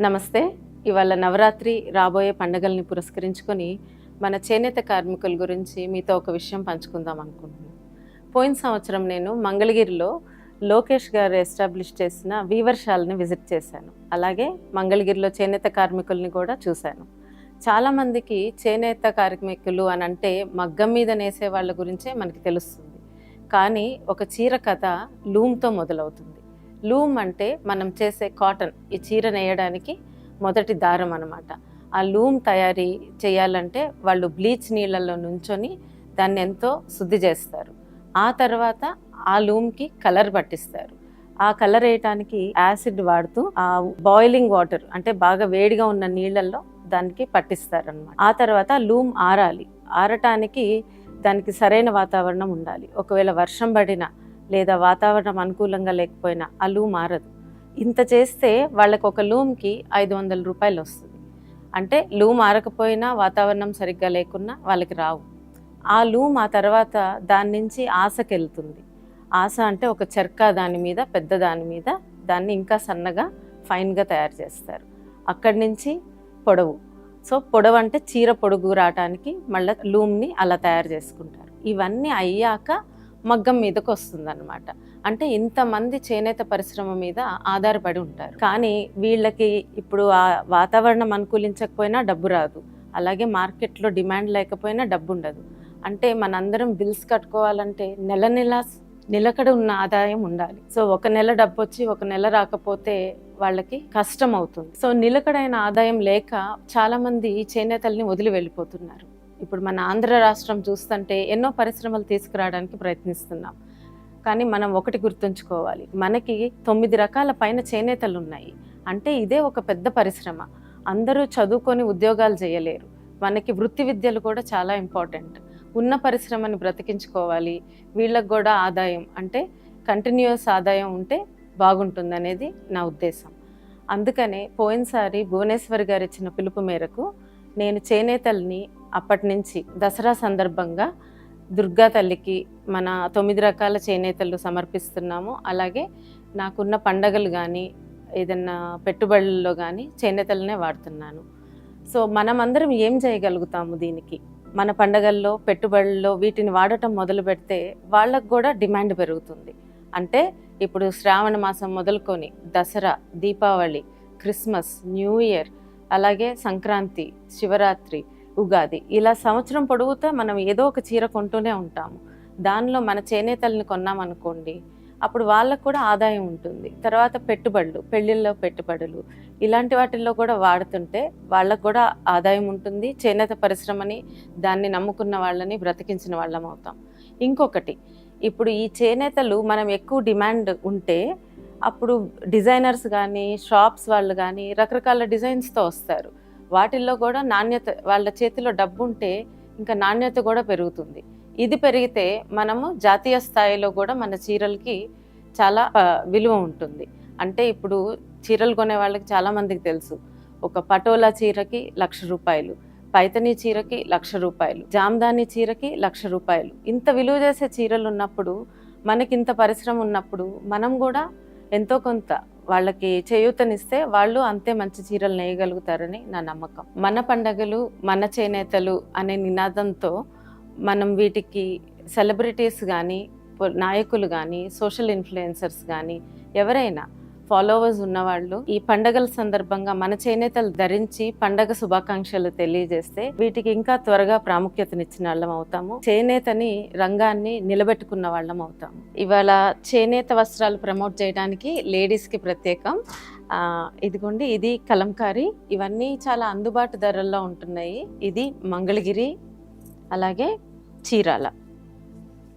నమస్తే. ఇవాళ నవరాత్రి రాబోయే పండుగల్ని పురస్కరించుకొని మన చేనేత కార్మికుల గురించి మీతో ఒక విషయం పంచుకుందాం అనుకుంటున్నాను. పోయిన సంవత్సరం నేను మంగళగిరిలో లోకేష్ గారు ఎస్టాబ్లిష్ చేసిన వీవర్షాల్ని విజిట్ చేశాను. అలాగే మంగళగిరిలో చేనేత కార్మికుల్ని కూడా చూశాను. చాలామందికి చేనేత కార్మికులు అని అంటే మగ్గం మీద నేసే వాళ్ళ గురించే మనకి తెలుస్తుంది. కానీ ఒక చీర కథ లూమ్తో మొదలవుతుంది. లూమ్ అంటే మనం చేసే కాటన్ ఈ చీర నేయడానికి మొదటి దారం అనమాట ఆ లూమ్ తయారీ చేయాలంటే వాళ్ళు బ్లీచ్ నీళ్ళల్లో నుంచొని దాన్ని ఎంతో శుద్ధి చేస్తారు. ఆ తర్వాత ఆ లూమ్కి కలర్ పట్టిస్తారు. ఆ కలర్ వేయటానికి యాసిడ్ వాడుతూ ఆ బాయిలింగ్ వాటర్ అంటే బాగా వేడిగా ఉన్న నీళ్ళల్లో దానికి పట్టిస్తారనమాట ఆ తర్వాత లూమ్ ఆరాలి. ఆరటానికి దానికి సరైన వాతావరణం ఉండాలి. ఒకవేళ వర్షం పడినా లేదా వాతావరణం అనుకూలంగా లేకపోయినా ఆ లూమ్ మారదు. ఇంత చేస్తే వాళ్ళకు ఒక లూమ్కి ఐదు వందల రూపాయలు వస్తుంది. అంటే లూమ్ ఆరకపోయినా వాతావరణం సరిగ్గా లేకున్నా వాళ్ళకి రావు. ఆ లూమ్ ఆ తర్వాత దాని నుంచి ఆశకెళ్తుంది. ఆశ అంటే ఒక చెర్క దాని మీద పెద్ద దాని మీద దాన్ని ఇంకా సన్నగా ఫైన్గా తయారు చేస్తారు. అక్కడి నుంచి పొడవు. సో పొడవు అంటే చీర పొడుగు రావటానికి మళ్ళీ లూమ్ని అలా తయారు చేసుకుంటారు. ఇవన్నీ అయ్యాక మగ్గం మీదకు వస్తుందన్నమాట. అంటే ఇంతమంది చేనేత పరిశ్రమ మీద ఆధారపడి ఉంటారు. కానీ వీళ్ళకి ఇప్పుడు ఆ వాతావరణం అనుకూలించకపోయినా డబ్బు రాదు. అలాగే మార్కెట్లో డిమాండ్ లేకపోయినా డబ్బు ఉండదు. అంటే మనందరం బిల్స్ కట్టుకోవాలంటే నెల నెల నిలకడ ఉన్న ఆదాయం ఉండాలి. సో ఒక నెల డబ్బు వచ్చి ఒక నెల రాకపోతే వాళ్ళకి కష్టం అవుతుంది. సో నిలకడైన ఆదాయం లేక చాలామంది చేనేతల్ని వదిలి వెళ్ళిపోతున్నారు. ఇప్పుడు మన ఆంధ్ర రాష్ట్రం చూస్తుంటే ఎన్నో పరిశ్రమలు తీసుకురావడానికి ప్రయత్నిస్తున్నాం. కానీ మనం ఒకటి గుర్తుంచుకోవాలి. మనకి తొమ్మిది రకాల పైన చేనేతలు ఉన్నాయి. అంటే ఇదే ఒక పెద్ద పరిశ్రమ. అందరూ చదువుకొని ఉద్యోగాలు చేయలేరు. మనకి వృత్తి విద్యలు కూడా చాలా ఇంపార్టెంట్. ఉన్న పరిశ్రమని బ్రతికించుకోవాలి. వీళ్ళకు కూడా ఆదాయం అంటే కంటిన్యూస్ ఆదాయం ఉంటే బాగుంటుంది అనేది నా ఉద్దేశం. అందుకనే పోయినసారి భువనేశ్వర్ గారు ఇచ్చిన పిలుపు మేరకు నేను చేనేతల్ని అప్పటి నుంచి దసరా సందర్భంగా దుర్గా తల్లికి మన తొమ్మిది రకాల చేనేతలు సమర్పిస్తున్నాము. అలాగే నాకున్న పండగలు కానీ ఏదన్నా పెట్టుబడుల్లో కానీ చేనేతలనే వాడుతున్నాను. సో మనమందరం ఏం చేయగలుగుతాము దీనికి? మన పండగల్లో పెట్టుబడుల్లో వీటిని వాడటం మొదలు పెడితే వాళ్ళకు కూడా డిమాండ్ పెరుగుతుంది. అంటే ఇప్పుడు శ్రావణ మాసం మొదలుకొని Dasara Deepavali Christmas new year అలాగే సంక్రాంతి శివరాత్రి ఉగాది. ఇలా సంవత్సరం పొడుగుతా మనం ఏదో ఒక చీర కొంటూనే ఉంటాము. దానిలో మన చేనేతల్ని కొన్నామనుకోండి అప్పుడు వాళ్ళకు కూడా ఆదాయం ఉంటుంది. తర్వాత పెట్టుబడులు పెళ్ళిళ్ళలో పెట్టుబడులు ఇలాంటి వాటిల్లో కూడా వాడుతుంటే వాళ్ళకు కూడా ఆదాయం ఉంటుంది. చేనేత పరిశ్రమని దాన్ని నమ్ముకున్న వాళ్ళని బ్రతికించిన వాళ్ళం అవుతాం. ఇంకొకటి ఇప్పుడు ఈ చేనేతలు మనం ఎక్కువ డిమాండ్ ఉంటే అప్పుడు డిజైనర్స్ కానీ షాప్స్ వాళ్ళు కానీ రకరకాల డిజైన్స్తో వస్తారు. వాటిల్లో కూడా నాణ్యత వాళ్ళ చేతిలో డబ్బు ఉంటే ఇంకా నాణ్యత కూడా పెరుగుతుంది. ఇది పెరిగితే మనము జాతీయ స్థాయిలో కూడా మన చీరలకి చాలా విలువ ఉంటుంది. అంటే ఇప్పుడు చీరలు కొనే వాళ్ళకి చాలామందికి తెలుసు. ఒక పటోలా చీరకి లక్ష రూపాయలు పైతనీ చీరకి లక్ష రూపాయలు జామ్దాని చీరకి లక్ష రూపాయలు. ఇంత విలువ చేసే చీరలు ఉన్నప్పుడు మనకి ఇంత పరిశ్రమ ఉన్నప్పుడు మనం కూడా ఎంతో కొంత వాళ్ళకి చేయూతనిస్తే వాళ్ళు అంతే మంచి చీరలు నేయగలుగుతారని నా నమ్మకం. మన పండగలు మన చేనేతలు అనే నినాదంతో మనం వీటికి సెలబ్రిటీస్ కానీ నాయకులు కానీ సోషల్ ఇన్ఫ్లుయెన్సర్స్ కానీ ఎవరైనా ఫాలోవర్స్ ఉన్నవాళ్ళు ఈ పండగల సందర్భంగా మన చేనేతలు ధరించి పండగ శుభాకాంక్షలు తెలియజేస్తే వీటికి ఇంకా త్వరగా ప్రాముఖ్యతనిచ్చిన వాళ్ళం అవుతాము. చేనేతని రంగాన్ని నిలబెట్టుకున్న వాళ్ళం అవుతాము. ఇవాళ చేనేత వస్త్రాలు ప్రమోట్ చేయడానికి లేడీస్కి ప్రత్యేకం. ఇదిగోండి ఇది కలంకారీ. ఇవన్నీ చాలా అందుబాటు ధరల్లో ఉంటున్నాయి. ఇది మంగళగిరి అలాగే చీరాల.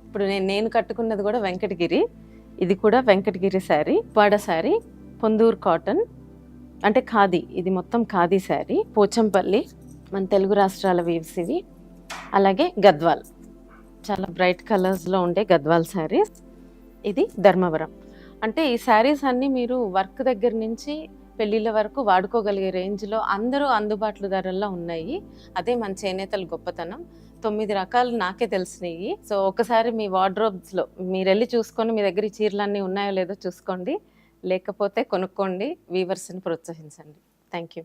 ఇప్పుడు నేను నేను కట్టుకున్నది కూడా వెంకటగిరి. ఇది కూడా వెంకటగిరి శారీ వాడ శారీ పొందూరు కాటన్ అంటే ఖాదీ ఇది మొత్తం ఖాదీ శారీ పోచంపల్లి మన తెలుగు రాష్ట్రాల వీవ్స్ ఇవి. అలాగే గద్వాల్ చాలా బ్రైట్ కలర్స్లో ఉండే గద్వాల్ శారీస్. ఇది ధర్మవరం. అంటే ఈ శారీస్ అన్నీ మీరు వర్క్ దగ్గర నుంచి పెళ్ళిళ్ళ వరకు వాడుకోగలిగే రేంజ్లో అందరూ అందుబాటులో ధరల్లో ఉన్నాయి. అదే మన చేనేతల గొప్పతనం. తొమ్మిది రకాలు నాకే తెలిసినాయి. సో ఒకసారి మీ వార్డ్రోబ్స్లో మీరు వెళ్ళి చూసుకొని మీ దగ్గర చీరలన్నీ ఉన్నాయో లేదో చూసుకోండి. లేకపోతే కొనుక్కోండి. వీవర్స్ని ప్రోత్సహించండి. Thank you